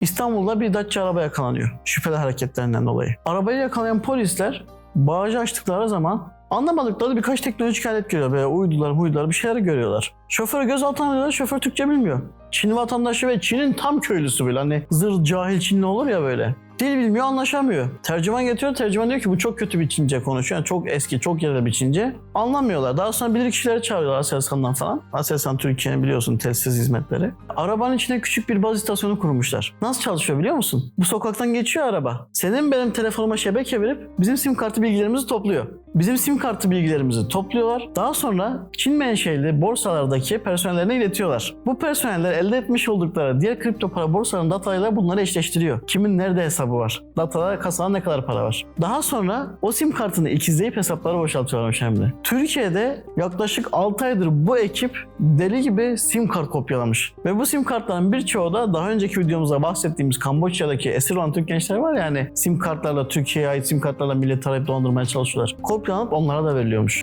İstanbul'da bir Dacia araba yakalanıyor şüpheli hareketlerinden dolayı. Arabayı yakalayan polisler bağcı açtıkları zaman anlamadıkları birkaç teknolojik alet görüyor. Böyle uydular, uydular bir şeyler görüyorlar. Şoförü gözaltına alıyorlar, şoför Türkçe bilmiyor. Çin vatandaşı ve Çin'in tam köylüsü böyle hani zır cahil Çinli olur ya böyle. Dil bilmiyor, anlaşamıyor. Tercüman getiriyor, tercüman diyor ki bu çok kötü bir Çince konuşuyor. Yani çok eski, çok yerli bir Çince. Anlamıyorlar. Daha sonra bilir kişileri çağırıyorlar Aselsan'dan falan. Aselsan Türkiye'nin biliyorsun telsiz hizmetleri. Arabanın içine küçük bir baz istasyonu kurmuşlar. Nasıl çalışıyor biliyor musun? Bu sokaktan geçiyor araba. Senin benim telefonuma şebeke verip bizim sim kartı bilgilerimizi topluyor. Bizim sim kartı bilgilerimizi topluyorlar. Daha sonra Çin menşeli borsalardaki personellerine iletiyorlar. Bu personeller elde etmiş oldukları diğer kripto para borsalarının datalarıyla bunları eşleştiriyor. Kimin nerede hesabı var? Datada kasada ne kadar para var? Daha sonra o sim kartını ikizleyip hesapları boşaltıyorlarmış hem de. Türkiye'de yaklaşık 6 aydır bu ekip deli gibi sim kart kopyalamış. Ve bu sim kartların birçoğu da daha önceki videomuzda bahsettiğimiz Kamboçya'daki esir olan Türk gençler var ya hani sim kartlarla Türkiye'ye ait sim kartlarla milleti arayıp dolandırmaya çalışıyorlar. Kopyalanıp onlara da veriliyormuş.